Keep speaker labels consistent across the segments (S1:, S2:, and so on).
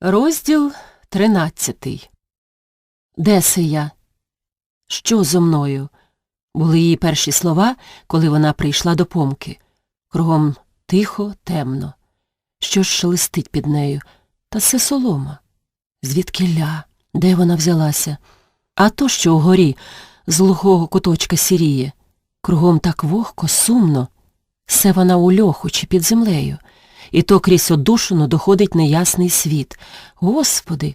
S1: Розділ тринадцятий. Де се я? Що зо мною? Були її перші слова, коли вона прийшла до помки. Кругом тихо, темно. Щось шелестить під нею. Та це солома. Звідкиля? Де вона взялася? А то, що угорі, з глухого куточка сіріє. Кругом так вогко, сумно. Все вона у льоху чи під землею. І то крізь одушину доходить неясний світ. Господи,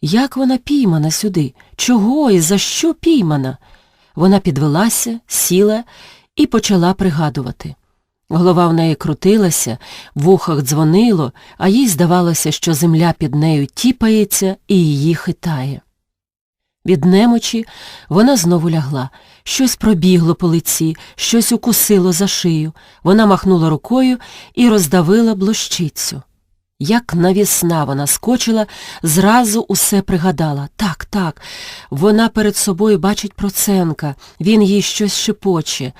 S1: як вона піймана сюди? Чого і за що піймана? Вона підвелася, сіла і почала пригадувати. Голова в неї крутилася, в ухах дзвонило, а їй здавалося, що земля під нею тіпається і її хитає. Від немочі вона знову лягла. Щось пробігло по лиці, щось укусило за шию. Вона махнула рукою і роздавила блощицю. Як навісна вона скочила, зразу усе пригадала. Так, так, вона перед собою бачить Проценка, він їй щось шепоче.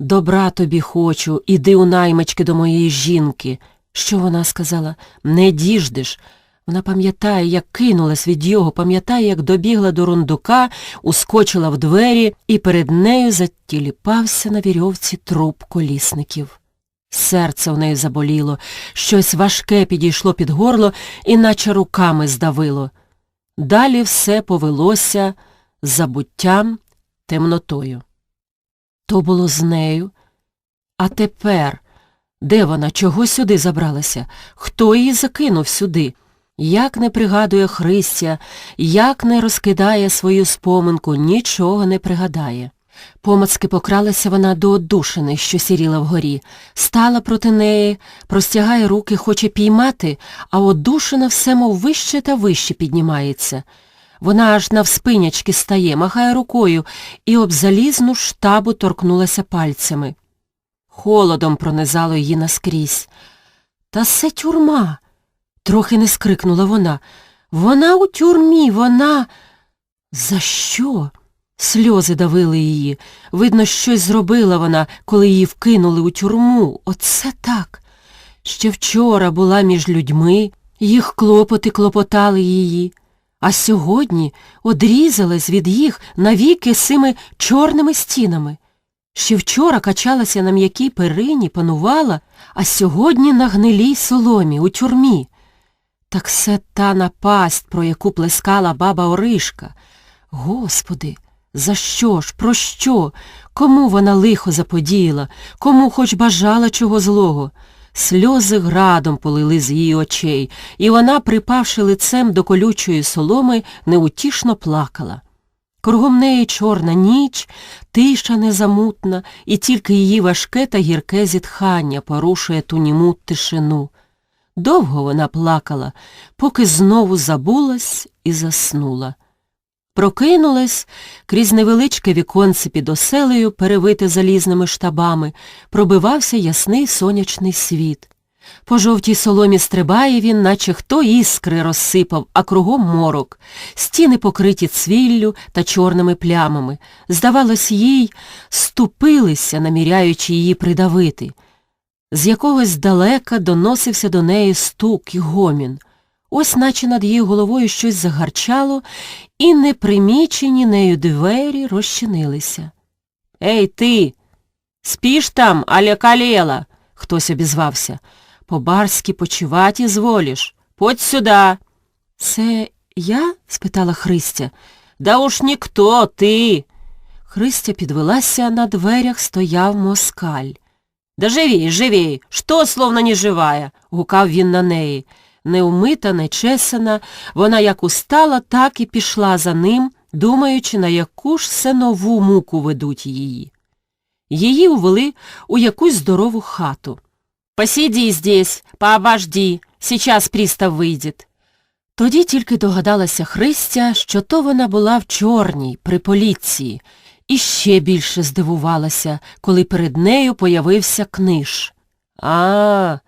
S1: Добра тобі хочу, іди у наймички до моєї жінки. Що вона сказала? Не діждеш. Вона пам'ятає, як кинулась від його, пам'ятає, як добігла до рундука, ускочила в двері, і перед нею затіліпався на вірьовці труп колісників. Серце в неї заболіло, щось важке підійшло під горло і наче руками здавило. Далі все повелося забуттям, темнотою. То було з нею. А тепер, де вона, чого сюди забралася? Хто її закинув сюди? Як не пригадує Христя, як не розкидає свою споминку, нічого не пригадає. Помацки покралася вона до оддушини, що сіріла вгорі, стала проти неї, простягає руки, хоче піймати, а оддушина все мов вище та вище піднімається. Вона аж навспинячки стає, махає рукою і об залізну штабу торкнулася пальцями. Холодом пронизало її наскрізь. Та це тюрма. Трохи не скрикнула вона. Вона у тюрмі, вона. За що? Сльози давили її. Видно, щось зробила вона, коли її вкинули у тюрму. Оце так. Ще вчора була між людьми, їх клопоти клопотали її, а сьогодні одрізалась від їх навіки сими чорними стінами. Ще вчора качалася на м'якій перині, панувала, а сьогодні на гнилій соломі, у тюрмі. Так це та напасть, про яку плескала баба Оришка. Господи, за що ж, про що? Кому вона лихо заподіяла, кому хоч бажала чого злого? Сльози градом полили з її очей, і вона, припавши лицем до колючої соломи, неутішно плакала. Кругом неї чорна ніч, тиша незамутна, і тільки її важке та гірке зітхання порушує ту німу тишину. Довго вона плакала, поки знову забулась і заснула. Прокинулась, крізь невеличке віконце під оселею, перевите залізними штабами, пробивався ясний сонячний світ. По жовтій соломі стрибає він, наче хто іскри розсипав, а кругом морок, стіни покриті цвіллю та чорними плямами. Здавалось, їй ступилися, наміряючи її придавити. З якогось здалека доносився до неї стук і гомін. Ось наче над її головою щось загарчало, і непримічені нею двері розчинилися. Ей, ти! Спіш там, аля калєла? хтось обізвався. По-барськи почивати зволіш. Подь сюда. Це я? спитала Христя. Да уж ніхто, ти. Христя підвелася, на дверях стояв москаль. Да живій, живій, що словно не живая, гукав він на неї. Неумита, нечесана, вона як устала, так і пішла за ним, думаючи, на яку ж все нову муку ведуть її. Її увели у якусь здорову хату. «Посиди здесь, пообожди, сейчас пристав вийдет». Тоді тільки догадалася Христя, що то вона була в чорній, при поліції, і ще більше здивувалася, коли перед нею появився книж. А,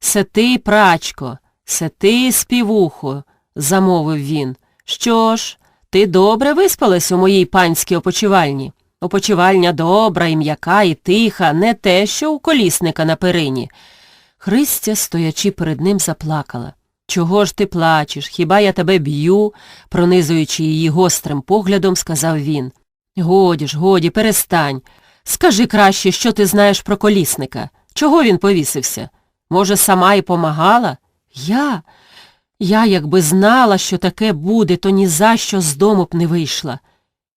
S1: це ти, прачко, це ти, співухо, замовив він. Що ж, ти добре виспалась у моїй панській опочивальні? Опочивальня добра і м'яка, і тиха, не те, що у колісника на перині. Христя, стоячи перед ним, заплакала. Чого ж ти плачеш? Хіба я тебе б'ю? пронизуючи її гострим поглядом, сказав він. Годі ж, годі, перестань. Скажи краще, що ти знаєш про колісника. Чого він повісився? Може, сама і помагала? Я? Я, якби знала, що таке буде, то ні за що з дому б не вийшла.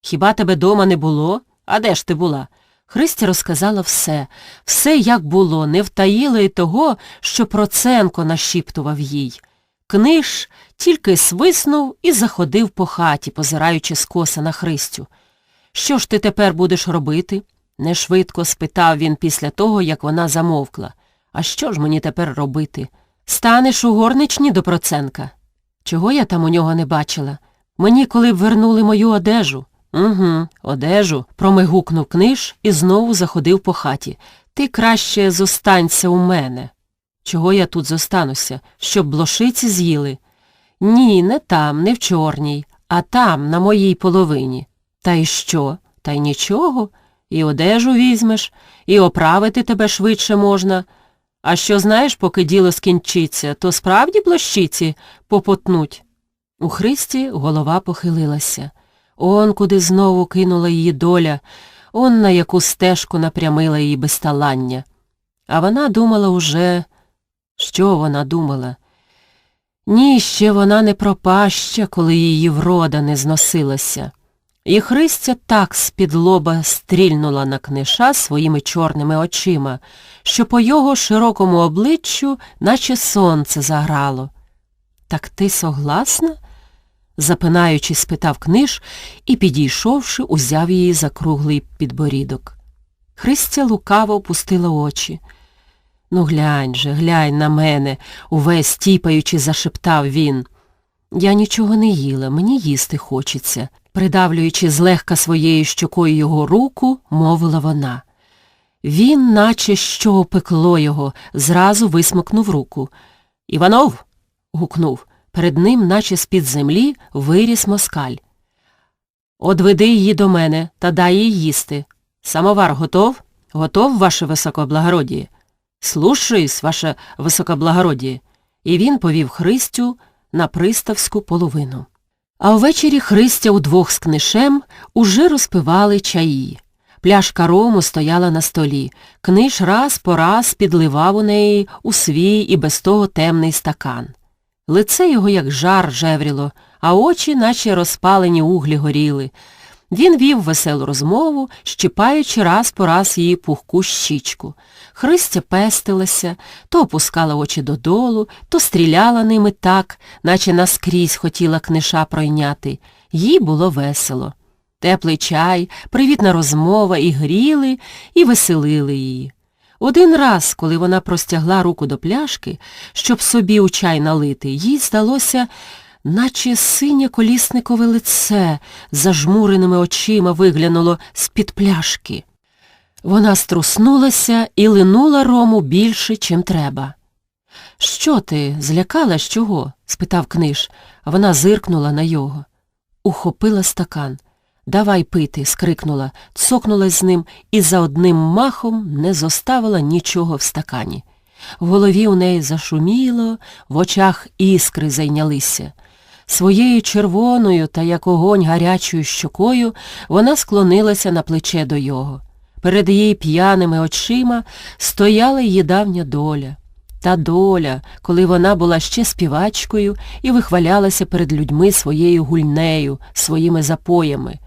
S1: Хіба тебе дома не було? А де ж ти була? Христя розказала все, все, як було, не втаїла й того, що Проценко нашіптував їй. Книж тільки свиснув і заходив по хаті, позираючи скоса на Христю. Що ж ти тепер будеш робити? нешвидко спитав він після того, як вона замовкла. А що ж мені тепер робити? Станеш у горничні до Проценка? Чого я там у нього не бачила? Мені коли б вернули мою одежу. Угу, одежу, промигукнув книж і знову заходив по хаті. Ти краще зостанься у мене. Чого я тут зостануся? Щоб блошиці з'їли? Ні, не там, не в чорній, а там, на моїй половині. Та й що? Та й нічого. І одежу візьмеш, і оправити тебе швидше можна. А що знаєш, поки діло скінчиться, то справді блощиці попотнуть. У Христі голова похилилася. Он куди знову кинула її доля, он на яку стежку напрямила її безталання. А вона думала уже, що вона думала? Ні, ще вона не пропаща, коли її врода не зносилася. І Христя так з-під лоба стрільнула на книша своїми чорними очима, що по його широкому обличчю наче сонце заграло. Так ти согласна? запинаючись, спитав книж і, підійшовши, узяв її за круглий підборідок. Христя лукаво опустила очі. Ну, глянь же, глянь на мене, увесь тіпаючи, зашептав він. Я нічого не їла, мені їсти хочеться, придавлюючи злегка своєю щокою його руку, мовила вона. Він, наче що опекло його, зразу висмикнув руку. Іванов. гукнув. Перед ним, наче з-під землі, виріс москаль. Одведи її до мене та дай їй їсти. Самовар готов? Готов, ваше високоблагородіє? Слушаюсь, ваше високоблагородіє. І він повів Христю на приставську половину. А ввечері Христя удвох з книшем уже розпивали чаї. Пляшка рому стояла на столі. Книж раз по раз підливав у неї у свій і без того темний стакан. Лице його, як жар, жевріло, а очі, наче розпалені углі горіли. Він вів веселу розмову, щипаючи раз по раз її пухку щічку. Христя пестилася, то опускала очі додолу, то стріляла ними так, наче наскрізь хотіла книша пройняти. Їй було весело. Теплий чай, привітна розмова і гріли, і веселили її. Один раз, коли вона простягла руку до пляшки, щоб собі у чай налити, їй здалося, наче синє колісникове лице зажмуреними очима виглянуло з-під пляшки. Вона струснулася і линула рому більше, чим треба. Що ти, злякалась чого? спитав книж, вона зиркнула на його. Ухопила стакан. Давай пити, скрикнула, цокнулась з ним і за одним махом не зоставила нічого в стакані. В голові у неї зашуміло, в очах іскри зайнялися. Своєю червоною та як огонь гарячою щокою вона склонилася на плече до його. Перед її п'яними очима стояла її давня доля. Та доля, коли вона була ще співачкою і вихвалялася перед людьми своєю гульнею, своїми запоями.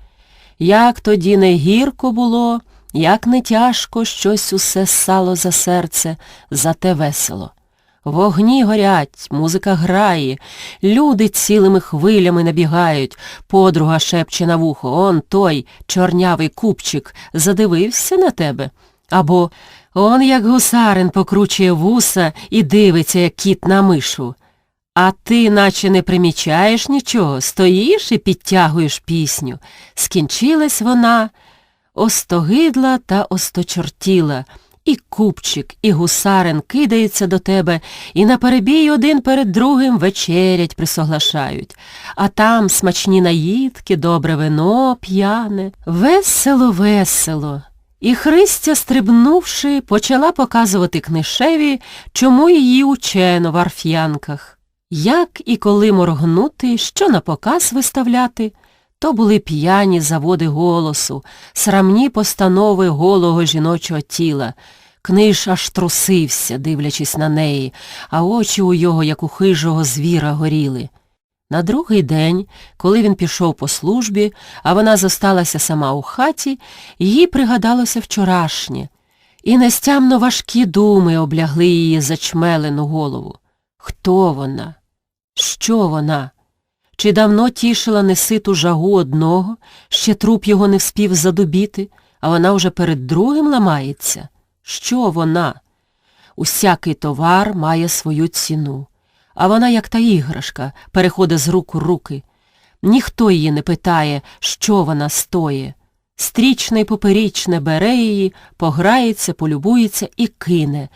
S1: Як тоді не гірко було, як не тяжко щось усе ссало за серце, зате весело. Вогні горять, музика грає, люди цілими хвилями набігають, подруга шепче на вухо, он той чорнявий купчик задивився на тебе. Або он як гусарин покручує вуса і дивиться, як кіт на мишу. А ти наче не примічаєш нічого, стоїш і підтягуєш пісню. Скінчилась вона, остогидла та осточортіла, і купчик, і гусарин кидаються до тебе, і на перебій один перед другим вечерять присоглашають. А там смачні наїдки, добре вино, п'яне. Весело, весело. І Христя, стрибнувши, почала показувати книшеві, чому її учено в арф'янках. Як і коли моргнути, що на показ виставляти, то були п'яні заводи голосу, срамні постанови голого жіночого тіла. Книж аж трусився, дивлячись на неї, а очі у його, як у хижого звіра, горіли. На другий день, коли він пішов по службі, а вона зосталася сама у хаті, їй пригадалося вчорашнє, і нестямно важкі думи облягли її зачмелену голову. Хто вона? Що вона? Чи давно тішила неситу жагу одного, ще труп його не вспів задубіти, а вона вже перед другим ламається? Що вона? Усякий товар має свою ціну, а вона, як та іграшка, переходить з рук у руки. Ніхто її не питає, що вона стоє. Стрічне й поперічне бере її, пограється, полюбується і кине.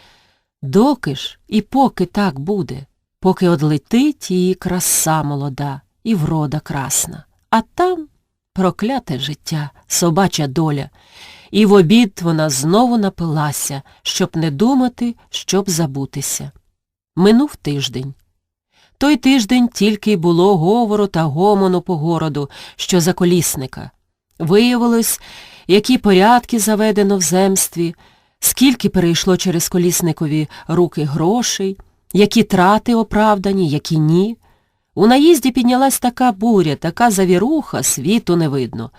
S1: Доки ж і поки так буде, поки одлетить її краса молода і врода красна. А там прокляте життя, собача доля. І в обід вона знову напилася, щоб не думати, щоб забутися. Минув тиждень. Той тиждень тільки й було говору та гомону по городу, що за колісника. Виявилось, які порядки заведено в земстві, скільки перейшло через колісникові руки грошей, які трати оправдані, які ні. У наїзді піднялась така буря, така завіруха, світу не видно.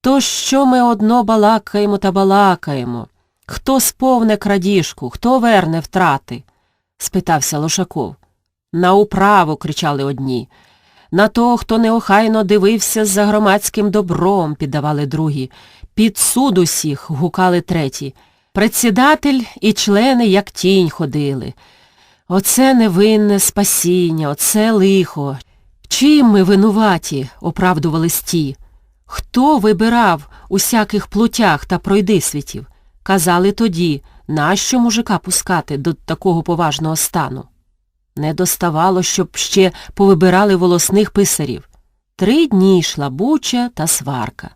S1: То що ми одно балакаємо та балакаємо? Хто сповне крадіжку, хто верне втрати? спитався Лошаков. На управу, кричали одні. На того, хто неохайно дивився за громадським добром, піддавали другі. Під суд усіх, гукали треті. Предсідатель і члени, як тінь, ходили. Оце невинне спасіння, оце лихо. Чим ми винуваті, оправдувались ті. Хто вибирав усяких плутях та пройдисвітів? Казали тоді, нащо мужика пускати до такого поважного стану? Не доставало, щоб ще повибирали волосних писарів. Три дні йшла буча та сварка.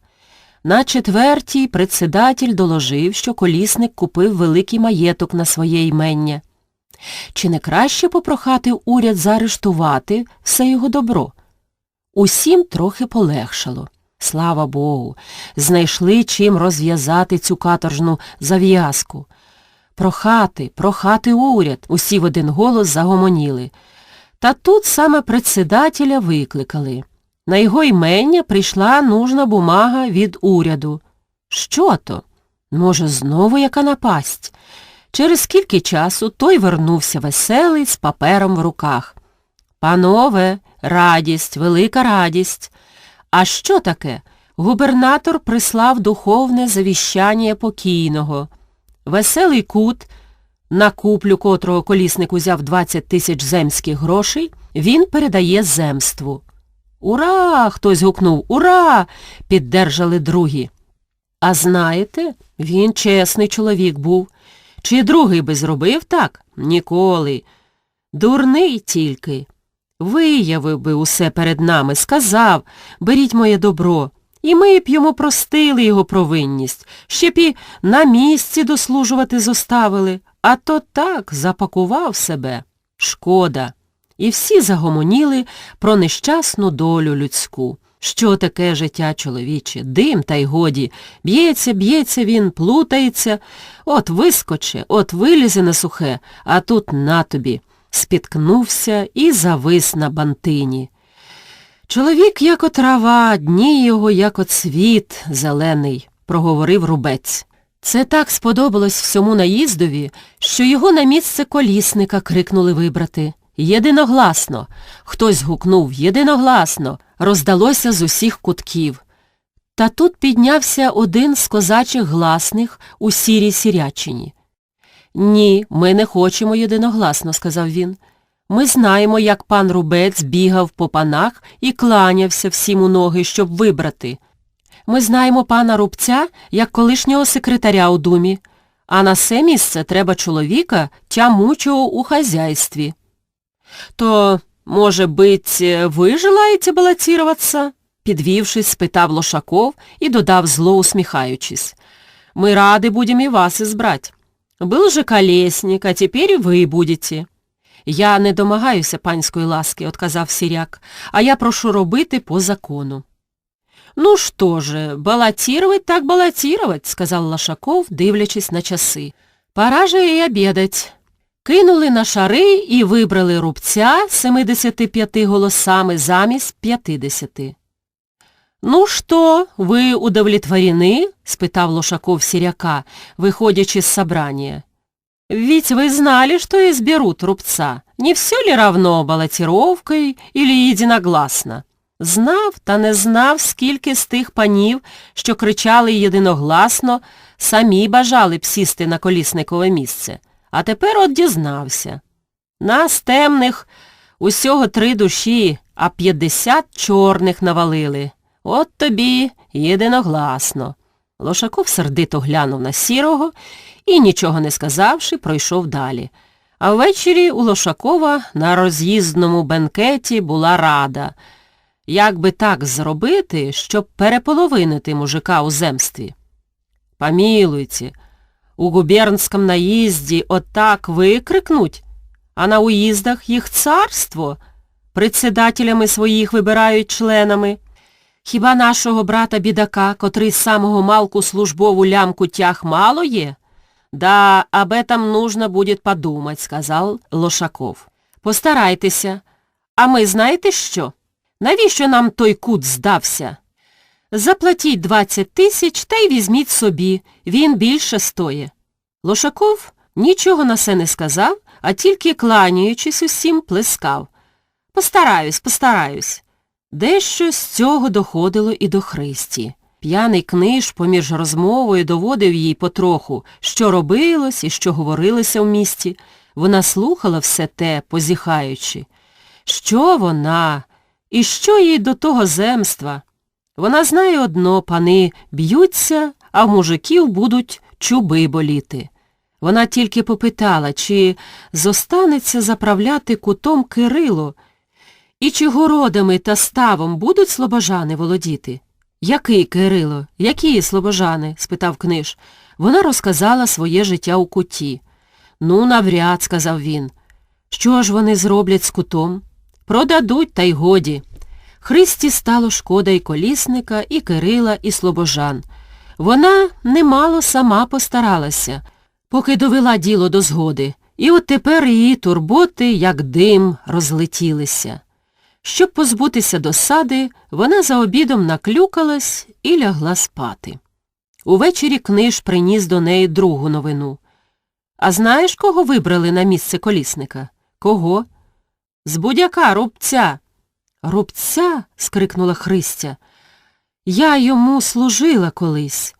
S1: На четвертій председатель доложив, що колісник купив великий маєток на своє імення. Чи не краще попрохати уряд заарештувати все його добро? Усім трохи полегшало. Слава Богу, знайшли чим розв'язати цю каторжну зав'язку. Прохати, прохати уряд, усі в один голос загомоніли. Та тут саме председателя викликали. На його імення прийшла нужна бумага від уряду. Що то? Може, знову яка напасть? Через скільки часу той вернувся веселий з папером в руках. Панове, радість, велика радість. А що таке? Губернатор прислав духовне завіщання покійного. Веселий кут, на куплю котрого колісник узяв 20 тисяч земських грошей, він передає земству. Ура! хтось гукнув. Ура! піддержали другі. А знаєте, він чесний чоловік був. Чи другий би зробив так? Ніколи. Дурний тільки. Виявив би усе перед нами, сказав, беріть моє добро. І ми б йому простили його провинність, ще б і на місці дослужувати зоставили, а то так запакував себе. Шкода. І всі загомоніли про нещасну долю людську. Що таке життя чоловіче? Дим, та й годі. Б'ється, б'ється він, плутається, от вискоче, от вилізе на сухе, а тут на тобі. Спіткнувся і завис на бантині. Чоловік, як от трава, дні його, як от світ зелений, проговорив рубець. Це так сподобалось всьому наїздові, що його на місце колісника крикнули вибрати. Єдиногласно. Хтось гукнув єдиногласно, роздалося з усіх кутків. Та тут піднявся один з козачих гласних у сірій сірячині. Ні, ми не хочемо єдиногласно, сказав він. Ми знаємо, як пан Рубець бігав по панах і кланявся всім у ноги, щоб вибрати. Ми знаємо пана Рубця як колишнього секретаря у думі, а на це місце треба чоловіка, тямучого у хазяйстві. То, може быть, ви желаєте балотироваться? Підвівшись, спитав Лошаков і додав зло усміхаючись. Ми ради будем і вас избрать. Был же колесник, а теперь вы будете. Я не домагаюся панської ласки, отказав сіряк, а я прошу робити по закону. Ну что же, баллотировать так баллотировать, сказав Лошаков, дивлячись на часи. Пора же і обідать. Кинули на шари і вибрали рубця 75 голосами замість 50. Ну что, ви удовлетворены? спитав Лошаков сіряка, виходячи з собрания. Ведь вы знали, что изберут рубца. Не все ли равно баллотировкой или единогласно? Знав та не знав, скільки з тих панів, що кричали єдиногласно, самі бажали б сісти на колісникове місце. А тепер от дізнався. Нас темних усього три душі, а п'ятдесят чорних навалили. От тобі єдиногласно. Лошаков сердито глянув на сірого і, нічого не сказавши, пройшов далі. А ввечері у Лошакова на роз'їздному бенкеті була рада. Як би так зробити, щоб переполовинити мужика у земстві? Помилуйте, у губернському наїзді отак викрикнуть, а на уїздах їх царство, председателями своїх вибирають членами. Хіба нашого брата бідака, котрий з самого малку службову лямку тяг мало є? Да, об этом нужно будет подумать, сказав Лошаков. Постарайтеся. А ми знаєте що? Навіщо нам той кут здався? Заплатіть 20 тисяч та й візьміть собі, він більше стоє. Лошаков нічого на це не сказав, а тільки, кланяючись усім, плескав. Постараюсь, постараюсь. Дещо з цього доходило і до Христі. П'яний книж поміж розмовою доводив їй потроху, що робилось і що говорилося в місті. Вона слухала все те, позіхаючи. Що вона? І що їй до того земства? Вона знає одно, пани б'ються, а в мужиків будуть чуби боліти. Вона тільки попитала, чи зостанеться заправляти кутом Кирило, і чи городами та ставом будуть слобожани володіти? Який Кирило? Які слобожани? спитав книж. Вона розказала своє життя у куті. Ну, навряд, сказав він. Що ж вони зроблять з кутом? Продадуть, та й годі. Христі стало шкода і колісника, і Кирила, і слобожан. Вона немало сама постаралася, поки довела діло до згоди, і от тепер її турботи, як дим, розлетілися. Щоб позбутися досади, вона за обідом наклюкалась і лягла спати. Увечері книж приніс до неї другу новину. А знаєш, кого вибрали на місце колісника? Кого? З будяка рубця. Рубця? скрикнула Христя. Я йому служила колись.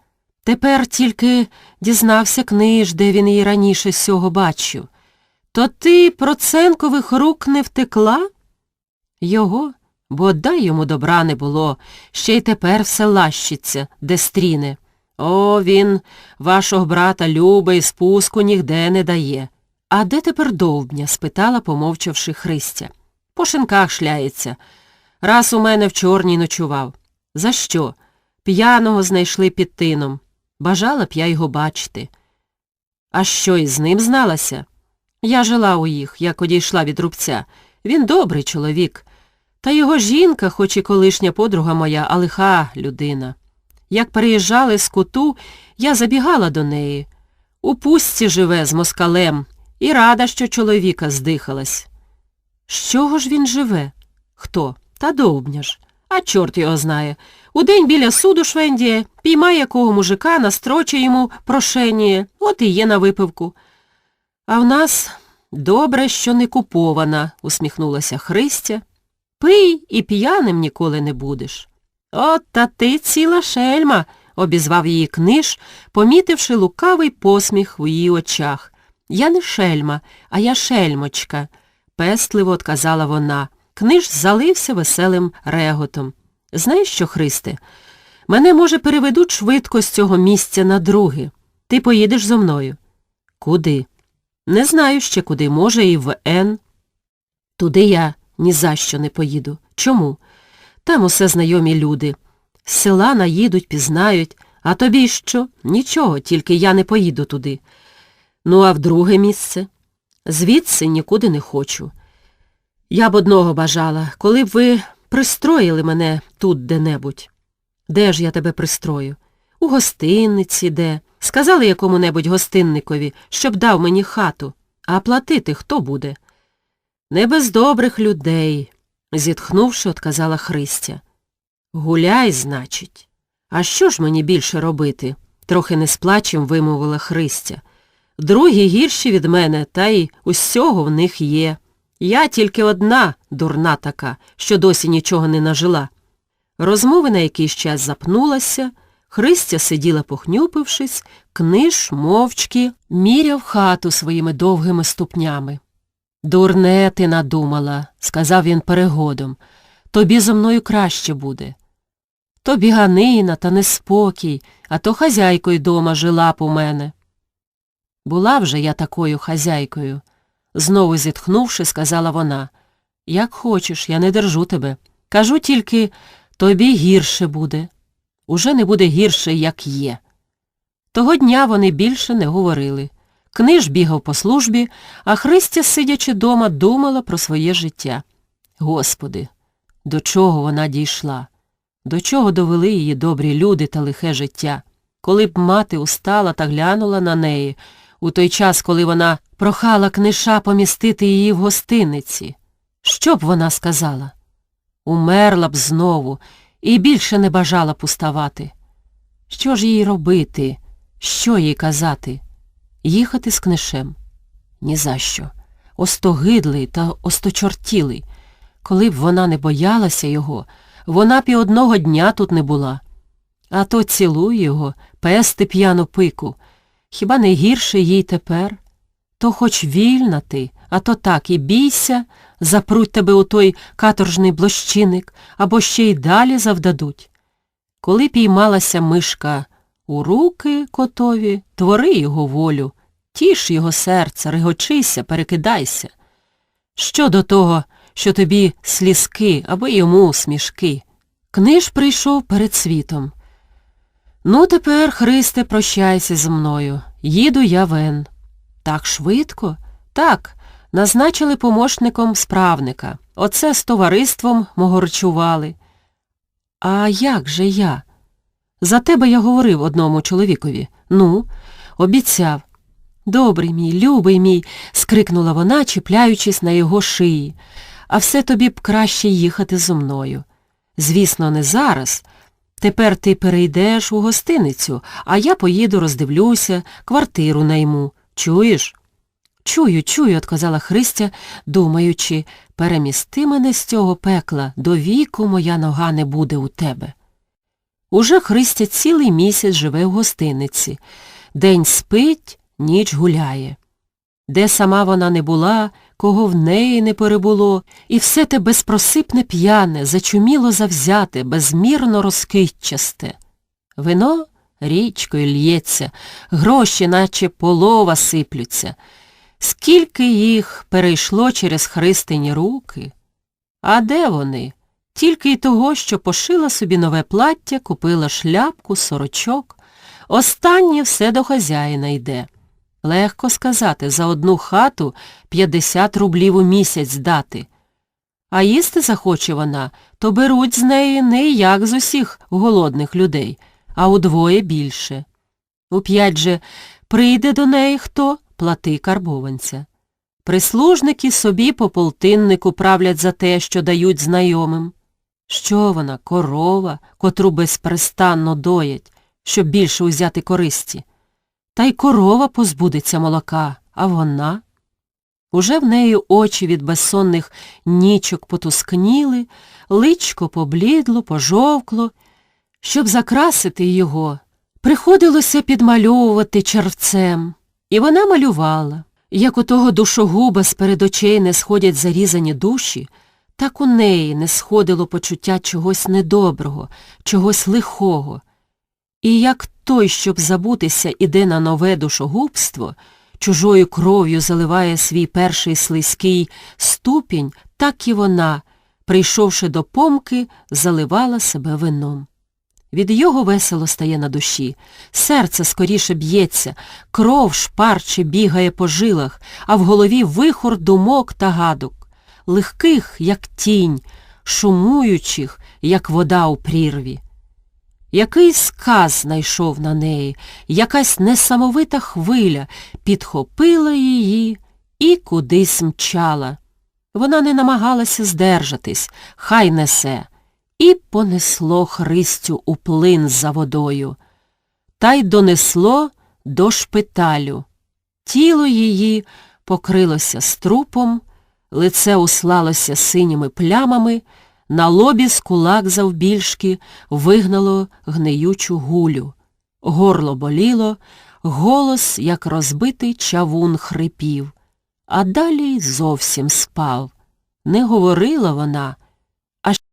S1: Тепер тільки дізнався книж, де він її раніше сього бачив. То ти проценкових рук не втекла? Його, бо дай йому добра не було, ще й тепер все лащиться, де стріне. О, він вашого брата Люба і спуску нігде не дає. А де тепер довбня? спитала, помовчавши Христя. По шинках шляється. Раз у мене в чорній ночував. За що? П'яного знайшли під тином. Бажала б я його бачити. А що із ним зналася? Я жила у їх, як одійшла від рубця. Він добрий чоловік. Та його жінка, хоч і колишня подруга моя, а лиха людина. Як переїжджали з куту, я забігала до неї. У пустці живе з москалем і рада, що чоловіка здихалась. З чого ж він живе? Хто? Та довбня ж. А чорт його знає. Удень біля суду швендіє, піймає якого мужика, настроче йому прошеніє, от і є на випивку. А в нас добре, що не купована, усміхнулася Христя. Пий і п'яним ніколи не будеш. От та ти ціла шельма, обізвав її книж, помітивши лукавий посміх у її очах. Я не шельма, а я шельмочка, пестливо отказала вона. Книж залився веселим реготом. Знаєш що, Христе, мене, може, переведуть швидко з цього місця на друге. Ти поїдеш зо мною. Куди? Не знаю ще куди, може, і в Н. Туди я ні за що не поїду. Чому? Там усе знайомі люди. З села наїдуть, пізнають, а тобі що? Нічого, тільки я не поїду туди. Ну, а в друге місце? Звідси нікуди не хочу. Я б одного бажала, коли б ви пристроїли мене тут де-небудь. Де ж я тебе пристрою? У гостинниці де. Сказали якому-небудь гостинникові, щоб дав мені хату. А платити хто буде? Не без добрих людей, зітхнувши, отказала Христя. Гуляй, значить. А що ж мені більше робити? трохи не з плачем вимовила Христя. Другі гірші від мене, та й усього в них є. Я тільки одна, дурна така, що досі нічого не нажила. Розмова на якийсь час запнулася, Христя сиділа похнюпившись, книж мовчки міряв хату своїми довгими ступнями. Дурне ти надумала, сказав він перегодом, тобі зо мною краще буде. То біганина та неспокій, а то хазяйкою дома жила у мене. Була вже я такою хазяйкою, знову зітхнувши, сказала вона. Як хочеш, я не держу тебе. Кажу тільки, тобі гірше буде. Уже не буде гірше, як є. Того дня вони більше не говорили. Книж бігав по службі, а Христя, сидячи дома, думала про своє життя. Господи, до чого вона дійшла? До чого довели її добрі люди та лихе життя? Коли б мати устала та глянула на неї, у той час, коли вона прохала книша помістити її в гостиниці, що б вона сказала? Умерла б знову і більше не бажала пуставати. Що ж їй робити? Що їй казати? Їхати з книшем? Ні за що. Остогидлий та осточортілий. Коли б вона не боялася його, вона б і одного дня тут не була. А то цілуй його, пести п'яну пику. Хіба не гірше їй тепер? То хоч вільна ти, а то так і бійся, запруть тебе у той каторжний блощиник, або ще й далі завдадуть. Коли піймалася мишка у руки котові, твори його волю, тіш його серце, регочися, перекидайся. Що до того, що тобі слізки або йому смішки? Книж прийшов перед світом. Ну, тепер, Христе, прощайся зі мною. Їду я вен. Так швидко? Так, назначили помощником справника. Оце з товариством могорчували. А як же я? За тебе я говорив одному чоловікові. Ну, обіцяв. Добрий мій, любий мій, скрикнула вона, чіпляючись на його шиї. А все тобі б краще їхати зо мною. Звісно, не зараз. Тепер ти перейдеш у гостиницю, а я поїду роздивлюся, квартиру найму. Чуєш? Чую, чую, отказала Христя, думаючи, перемісти мене з цього пекла, до віку моя нога не буде у тебе. Уже Христя цілий місяць живе в гостиниці. День спить, ніч гуляє. Де сама вона не була, кого в неї не перебуло, і все те безпросипне п'яне, зачуміло завзяте, безмірно розкитчасте. Вино річкою лється, гроші, наче полова сиплються. Скільки їх перейшло через Христині руки? А де вони? Тільки й того, що пошила собі нове плаття, купила шляпку, сорочок. Останнє все до хазяїна йде. Легко сказати, за одну хату 50 рублів у місяць дати. А їсти захоче вона, то беруть з неї не як з усіх голодних людей, а удвоє більше. У п'ять же прийде до неї хто, плати карбованця. Прислужники собі по полтиннику правлять за те, що дають знайомим. Що вона, корова, котру безперестанно доять, щоб більше узяти користі? Та й корова позбудеться молока, а вона? Уже в неї очі від безсонних нічок потускніли, личко поблідло, пожовкло. Щоб закрасити його, приходилося підмальовувати червцем. І вона малювала. Як у того душогуба з перед очей не сходять зарізані душі, так у неї не сходило почуття чогось недоброго, чогось лихого. І як той, щоб забутися, іде на нове душогубство, чужою кров'ю заливає свій перший слизький ступінь, так і вона, прийшовши до помки, заливала себе вином. Від його весело стає на душі, серце скоріше б'ється, кров шпарче бігає по жилах, а в голові вихор думок та гадок, легких, як тінь, шумуючих, як вода у прірві. Який сказ знайшов на неї, якась несамовита хвиля підхопила її і кудись мчала. Вона не намагалася здержатись, хай несе, і понесло Христю у плин за водою. Та й донесло до шпиталю. Тіло її покрилося струпом, лице услалося синіми плямами, на лобі з кулак завбільшки вигнало гниючу гулю. Горло боліло, голос, як розбитий чавун, хрипів, а далі зовсім спав. Не говорила вона,